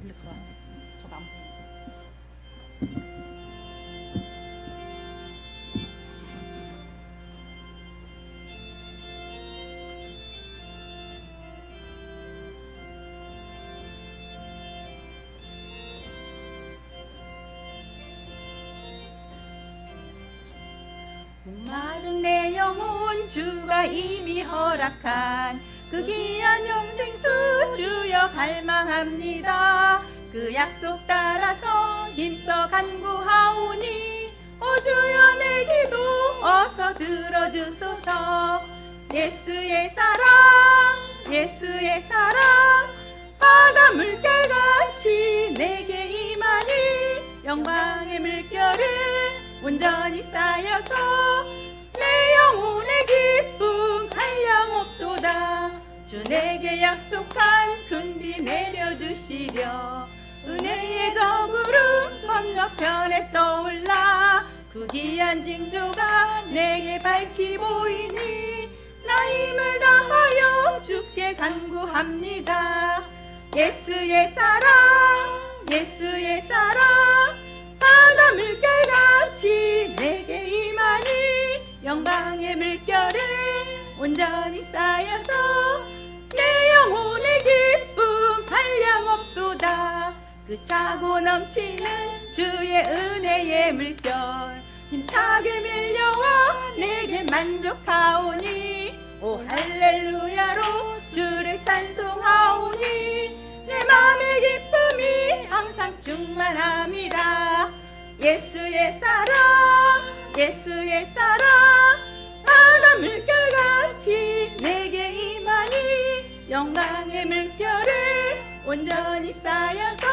근데 그거 안 해. 저거 안 보여. 목마른 내 영혼 주가 이미 허락한 그 귀한 영생수 주여 갈망합니다. 그 약속 따라서 힘써 간구하오니 오 주여 내 기도 어서 들어주소서. 예수의 사랑 예수의 사랑 바다 물결같이 내게 임하니 영광의 물결에 온전히 쌓여서 내 영혼의 기쁨 주 내게 약속한 큰비 내려주시려. 은혜의 저구름 건너편에 떠올라. 그 귀한 징조가 내게 밝히 보이니 나 힘을 다하여 주께 간구합니다. 예수의 사랑 예수의 사랑 바다 물결같이 내게 임하니 영광의 물결에 온전히 쌓여서 그 차고 넘치는 주의 은혜의 물결. 힘차게 밀려와 내게 만족하오니. 오 할렐루야로 주를 찬송하오니. 내 마음의 기쁨이 항상 충만함이라 예수의 사랑 예수의 사랑. 바다 물결같이 내게 임하니 영광의 물결에 온전히 쌓여서